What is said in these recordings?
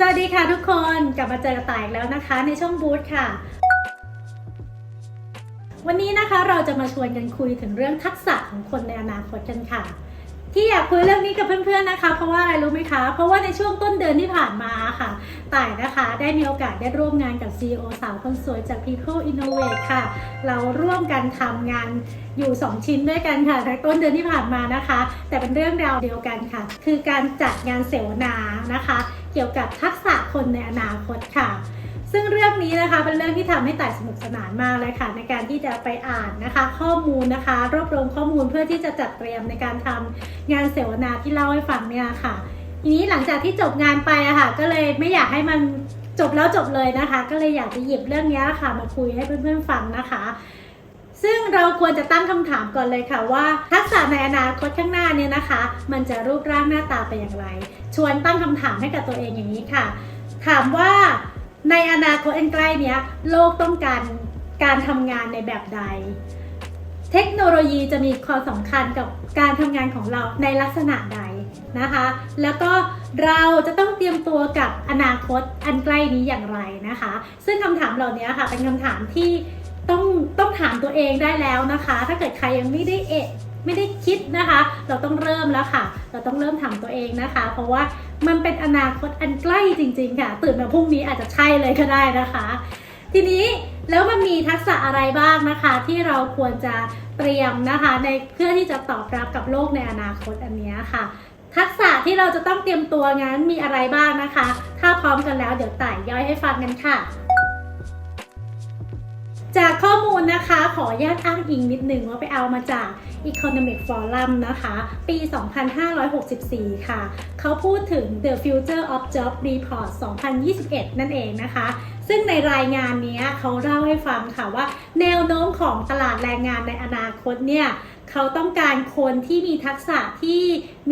สวัสดีค่ะทุกคนกลับมาเจอกับต่ายอีกแล้วนะคะ ในช่องบูธค่ะ วันนี้นะคะเราจะมาชวนกันคุยถึงเรื่องทักษะของคนในอนาคตกันค่ะ ที่อยากคุยเรื่องนี้กับเพื่อนๆนะคะ เพราะว่าอะไรรู้ไหมคะ เพราะว่าในช่วงต้นเดือนที่ผ่านมาค่ะต่ายนะคะ ได้มีโอกาสได้ร่วมงานกับ CEO สาวคนสวยจาก People Innovate ค่ะ เราร่วมกันทำงานอยู่ 2 ชิ้นด้วยกันค่ะในต้นเดือนที่ผ่านมานะคะ แต่เป็นเรื่องราวเดียวกันค่ะ คือการจัดงานเสวนานะคะ เกี่ยวกับทักษะคนในอนาคตค่ะ ซึ่งเรื่องนี้นะคะเป็นเรื่องที่ทำให้ต่ายสนุกสนานมากเลยค่ะในการที่จะไปอ่านนะคะ ข้อมูลนะคะ รวบรวมข้อมูลเพื่อที่จะจัดเตรียมในการทำงานเสวนาที่เล่าให้ฟังเนี่ยค่ะ ทีนี้หลังจากที่จบงานไปอะค่ะ ก็เลยไม่อยากให้มันจบแล้วจบเลยนะคะ ก็เลยอยากจะหยิบเรื่องนี้ค่ะ มาคุยให้เพื่อนๆฟังนะคะซึ่งเราควรจะตั้งคำถามก่อนเลยค่ะว่า ทักษะในอนาคตข้างหน้าเนี่ยนะคะ มันจะรูปร่างหน้าตาเป็นอย่างไร ชวนตั้งคำถามให้กับตัวเองอย่างนี้ค่ะ ถามว่า ในอนาคตอันใกล้เนี้ย โลกต้องการการทำงานในแบบใด เทคโนโลยีจะมีความสำคัญกับการทำงานของเราในลักษณะใดนะคะ แล้วก็เราจะต้องเตรียมตัวกับอนาคตอันใกล้นี้อย่างไรนะคะ ซึ่งคำถามเหล่านี้ค่ะ เป็นคำถามที่ต้องต้องถามตัวเองได้แล้วนะคะ ถ้าเกิดใครยังไม่ได้เอะไม่ได้คิดนะคะ เราต้องเริ่มแล้วค่ะ เราต้องเริ่มถามตัวเองนะคะ เพราะว่า มันเป็นอนาคตอันใกล้จริง ๆ ค่ะ ตื่นมาพรุ่งนี้อาจจะใช่เลยก็ได้นะคะ ทีนี้แล้วมันมีทักษะอะไรบ้างนะคะ ที่เราควรจะเตรียมนะคะ ในเพื่อที่จะตอบรับกับโลกในอนาคตอันนี้ค่ะ ทักษะที่เราจะต้องเตรียมตัวงั้นมีอะไรบ้างนะคะ ถ้าพร้อมกันแล้วเดี๋ยวต่ายย่อยให้ฟังกันค่ะ จากข้อมูลนะคะขออนุญาตอ้างอิงนิดนึงว่าไปเอามาจาก Economic Forum นะคะ ปี 2564 ค่ะ เขาพูดถึง The Future of Job Report 2021 นั่นเองนะคะ ซึ่งในรายงานนี้เขาเล่าให้ฟังค่ะว่า แนวโน้มของตลาดแรงงานในอนาคตเนี่ยเขาต้องการคนที่มีทักษะที่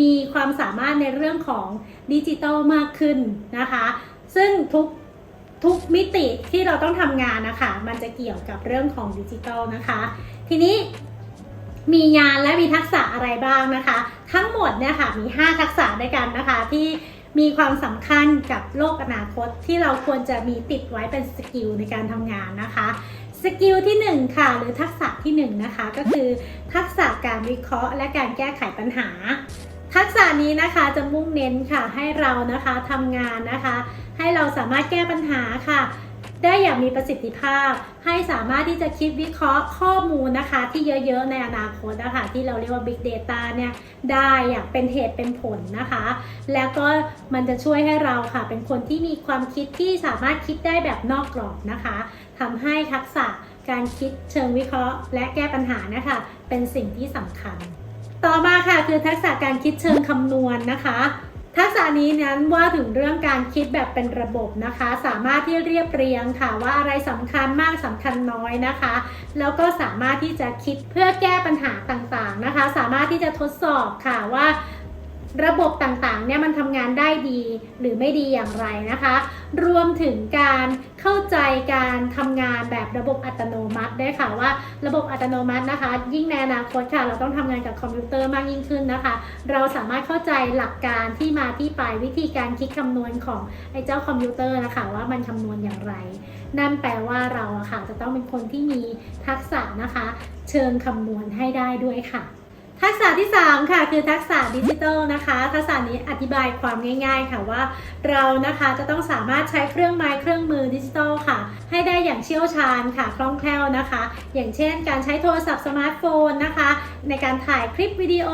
มีความสามารถในเรื่องของดิจิทัลมากขึ้นนะคะ ซึ่งทุก ทุกมิติที่เราต้องทำงานนะคะ มันจะเกี่ยวกับเรื่องของดิจิทัลนะคะ ทีนี้มีงานและมีทักษะอะไรบ้างนะคะ ทั้งหมดเนี่ยค่ะมี 5 ทักษะด้วยกันนะคะที่มีความสำคัญกับโลกอนาคตที่เราควรจะมีติดไว้เป็นสกิลในการทำงานนะคะสกิลที่1ค่ะหรือทักษะที่1นะคะก็คือทักษะการวิเคราะห์ และการแก้ไขปัญหา ทักษะนี้นะคะจะมุ่งเน้นค่ะให้เรานะคะทำงานนะคะ ให้เราสามารถแก้ปัญหาค่ะ ได้อย่างมีประสิทธิภาพ ให้สามารถที่จะคิดวิเคราะห์ข้อมูลนะคะ ที่เยอะๆในอนาคตนะคะที่เราเรียกว่า Big Data เนี่ยได้อย่างเป็นเหตุเป็นผลนะคะ แล้วก็มันจะช่วยให้เราค่ะ เป็นคนที่มีความคิดที่สามารถคิดได้แบบนอกกรอบนะคะทำให้ทักษะการคิดเชิงวิเคราะห์ และแก้ปัญหานะคะ เป็นสิ่งที่สำคัญ ต่อมาค่ะคือทักษะการคิดเชิงคำนวณนะคะ ทักษะนี้นั้นว่าถึงเรื่องการคิดแบบเป็นระบบนะคะ สามารถที่เรียบเรียงค่ะว่าอะไรสำคัญมากสำคัญน้อยนะคะ แล้วก็สามารถที่จะคิดเพื่อแก้ปัญหาต่างๆนะคะ สามารถที่จะทดสอบค่ะว่า ระบบต่างๆเนี่ยมันทำงานได้ดีหรือไม่ดีอย่างไรนะคะ รวมถึงการเข้าใจการทำงานแบบระบบอัตโนมัติได้ค่ะว่าระบบอัตโนมัตินะคะ ยิ่งในอนาคตค่ะเราต้องทำงานกับคอมพิวเตอร์มากยิ่งขึ้นนะคะ เราสามารถเข้าใจหลักการที่มาที่ไปวิธีการคิดคำนวณของไอ้เจ้าคอมพิวเตอร์นะคะว่ามันคำนวณอย่างไร นั่นแปลว่าเราอะค่ะจะต้องเป็นคนที่มีทักษะนะคะ เชิงคำนวณให้ได้ด้วยค่ะ ทักษะที่ 3 ค่ะ คือทักษะดิจิทัลนะคะ ทักษะนี้อธิบายความง่าย ๆ ค่ะว่า เรานะคะจะต้องสามารถใช้เครื่องไม้เครื่องมือดิจิทัลค่ะ ให้ได้อย่างเชี่ยวชาญค่ะคล่องแคล่วนะคะ อย่างเช่น การใช้โทรศัพท์สมาร์ทโฟนนะคะ ในการถ่ายคลิปวิดีโอ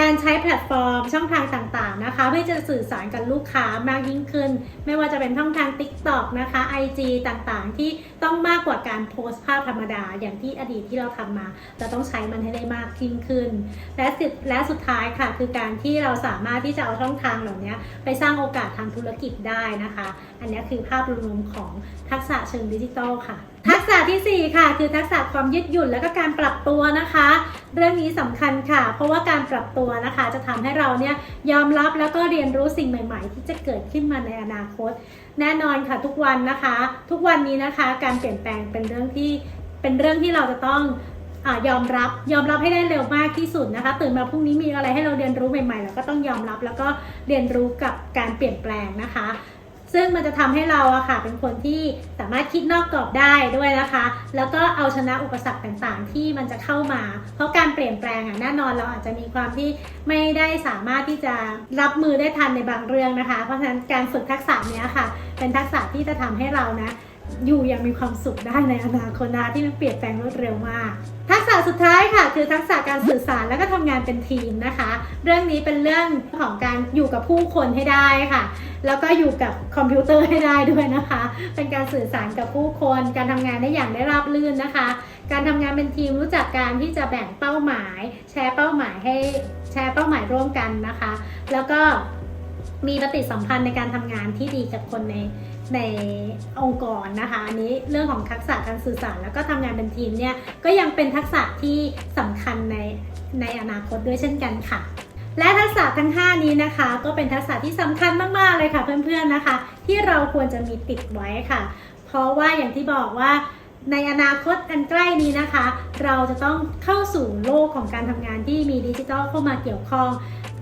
การใช้แพลตฟอร์มช่องทางต่างๆนะคะ เพื่อจะสื่อสารกับลูกค้ามากยิ่งขึ้น ไม่ว่าจะเป็นช่องทาง TikTok นะคะ IG ต่างๆ ที่ต้องมากกว่าการโพสต์ภาพธรรมดา อย่างที่อดีตที่เราทำมา เราต้องใช้มันให้ได้มากยิ่งขึ้น และสุดและสุดท้ายค่ะ คือการที่เราสามารถที่จะเอาช่องทางเหล่านี้ไปสร้างโอกาสทางธุรกิจได้นะคะ อันนี้คือภาพรวมของทักษะเชิงดิจิทัลค่ะ ษะทีสี่ 4 ค่ะ คือทักษะความยืดหยุ่นและก็การปรับตัวนะคะ เรื่องนี้สำคัญค่ะ เพราะว่าการปรับตัวนะคะ จะทำให้เราเนี่ยยอมรับแล้วก็เรียนรู้สิ่งใหม่ ๆ ที่จะเกิดขึ้นมาในอนาคต แน่นอนค่ะทุกวันนะคะ ทุกวันนี้นะคะ การเปลี่ยนแปลงเป็นเรื่องที่เป็นเรื่องที่เราจะต้องอยอมรับยอมรับให้ได้เร็วมากที่สุดนะคะ ตื่นมาพรุ่งนี้มีอะไรให้เราเรียนรู้ใหม่ๆเราก็ต้องยอมรับแล้วก็เรียนรู้กับการเปลี่ยนแปลงนะคะ ซึ่งมันจะทำให้เราอะค่ะ เป็นคนที่สามารถคิดนอกกรอบได้ด้วยนะคะ แล้วก็เอาชนะอุปสรรคต่างๆ ที่มันจะเข้ามา เพราะการเปลี่ยนแปลงอะแน่นอนเราอาจจะมีความที่ไม่ได้สามารถที่จะรับมือได้ทันในบางเรื่องนะคะ เพราะฉะนั้นการฝึกทักษะเนี้ยค่ะ เป็นทักษะที่จะทำให้เรานะ อยู่อย่างมีความสุขได้ในอนาคตนะที่มันเปลี่ยนแปลงรวดเร็วมาก ทักษะสุดท้ายค่ะคือทักษะการสื่อสารแล้วก็ทำงานเป็นทีมนะคะ เรื่องนี้เป็นเรื่องของการอยู่กับผู้คนให้ได้ค่ะ แล้วก็อยู่กับคอมพิวเตอร์ให้ได้ด้วยนะคะ เป็นการสื่อสารกับผู้คน การทำงานได้อย่างได้ราบรื่นนะคะ การทำงานเป็นทีมรู้จักการที่จะแบ่งเป้าหมาย แชร์เป้าหมายให้แชร์เป้าหมายร่วมกันนะคะ แล้วก็มีปฏิสัมพันธ์ในการทำงานที่ดีกับคนใน ในองค์กรนะคะอันนี้เรื่องของทักษะการสื่อสารแล้วก็ทำงานเป็นทีมเนี่ยก็ยังเป็นทักษะที่สำคัญในในอนาคตด้วยเช่นกันค่ะ และทักษะทั้ง 5 นี้นะคะ ก็เป็นทักษะที่สำคัญมากๆเลยค่ะเพื่อนๆนะคะ ที่เราควรจะมีติดไว้ค่ะ เพราะว่าอย่างที่บอกว่าในอนาคตอันใกล้นี้นะคะ เราจะต้องเข้าสู่โลกของการทำงานที่มีดิจิทัลเข้ามาเกี่ยวข้อง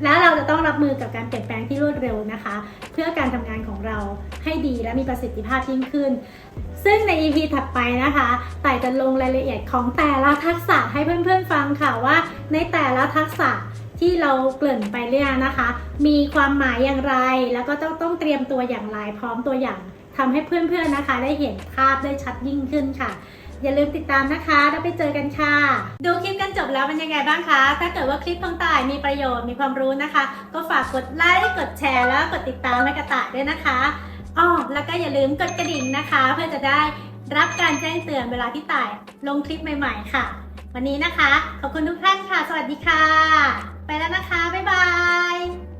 และเราจะต้องรับมือกับการเปลี่ยนแปลงที่รวดเร็วนะคะ เพื่อการทำงานของเราให้ดีและมีประสิทธิภาพยิ่งขึ้น ซึ่งใน EP ถัดไปนะคะต่จะลงรายละเอียดของแต่ละทักษะให้เพื่อนๆฟังค่ะว่า ในแต่ละทักษะที่เราเกริ่นไปเนี่ยนะคะ มีความหมายอย่างไร แล้วก็ต้องต้องเตรียมตัวอย่างไรพร้อมตัวอย่างทำให้เพื่อนๆนะคะ ได้เห็นภาพได้ชัดยิ่งขึ้นค่ะ อย่าลืมติดตามนะคะ แล้วไปเจอกันค่ะ ดูคลิปกันจบแล้วเป็นยังไงบ้างคะ ถ้าเกิดว่าคลิปของต่ายมีประโยชน์มีความรู้นะคะ ก็ฝากกดไลค์กดแชร์แล้วกดติดตามให้กระต่ายด้วยนะคะอ๋อแล้วก็อย่าลืมกดกระดิ่งนะคะ เพื่อจะได้รับการแจ้งเตือนเวลาที่ต่ายลงคลิปใหม่ๆค่ะ วันนี้นะคะ ขอบคุณทุกท่านค่ะ สวัสดีค่ะ ไปแล้วนะคะ บ๊ายบาย